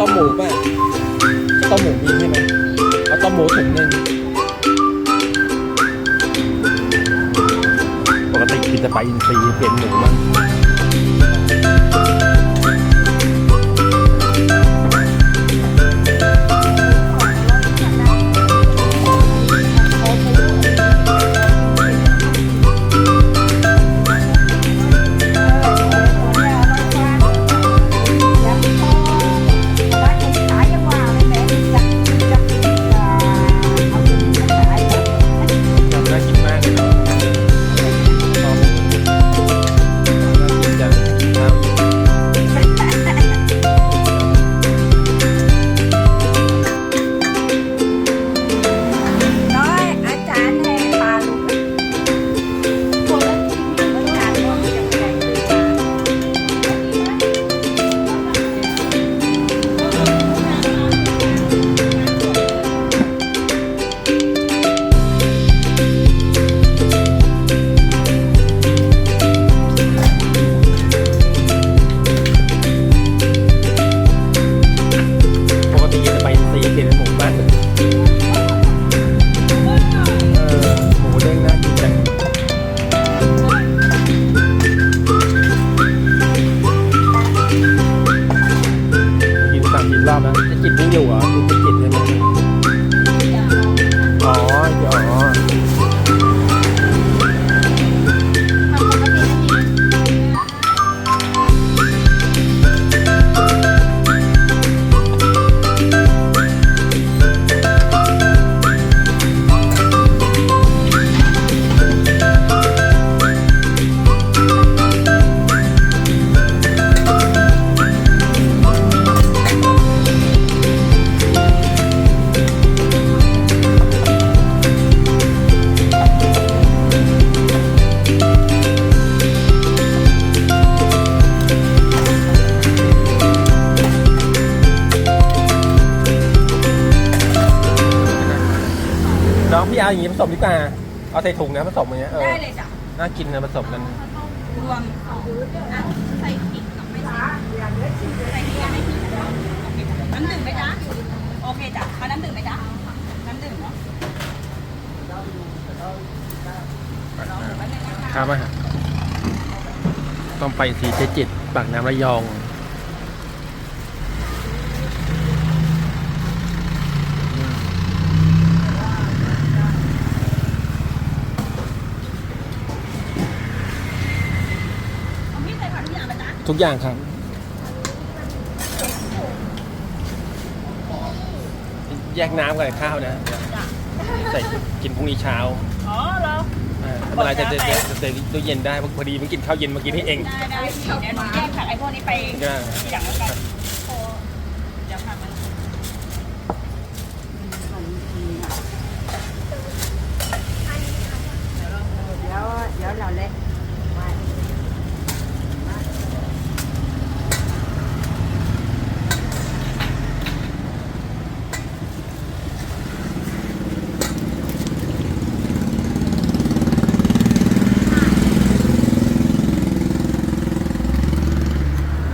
ต้มหมูป่ะต้มหมูมีใช่ไหมเอาต้มหมูถุงหนึ่งปกติกินจะไปอินทรีเปลี่ยนหมูมั้ง จิตยังอยู่เหรอคุณจะจิตใช่ไหมอ๋ออ๋อ พี่เอาอย่างงี้ผสมดีกว่า เอาใส่ถุงนะผสมอย่างเงี้ยเออได้เลยจ้ะน่ากินนะผสมกัน รวมอะใส่พริกกับไม่ใส่ใส่พริกกับไม่พริกน้ำดื่มไหมจ๊ะโอเคจ้ะเอาน้ำดื่มไหมจ๊ะน้ำดื่มเนาะลองดูแป๊บนึงนะคะครับอะต้องไปสีเจจิตปากน้ำระยอง เอาพี่ใส่ผัก ทุกอย่างเลยจ๊ะทุกอย่างครับแยกน้ำกับข้าวนะจ้ะใส่กินพรุ่งนี้เช้าอ๋อเหรออ่าเวลาจะจะจะจะใส่ตู้เย็นได้พอดีมันกินข้าวเย็นเมื่อกี้นี่เองได้ได้เดี๋ยวหนูแยกผักไอ้พวกนี้ไปก็ทีหลังแล้วกันเดี๋ยวผักมัน เดี๋ยวเดี๋ยวเราเล่น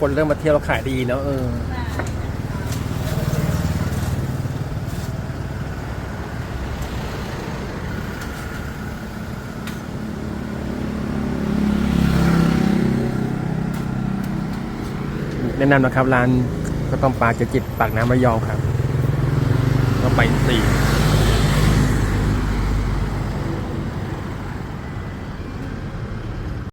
คนเริ่มมาเที่ยวเราขายดีเนาะเออแนะนำนะครับร้านก็ต้องปลาเจจิตปากน้ำระยองครับ ก็ไปสี่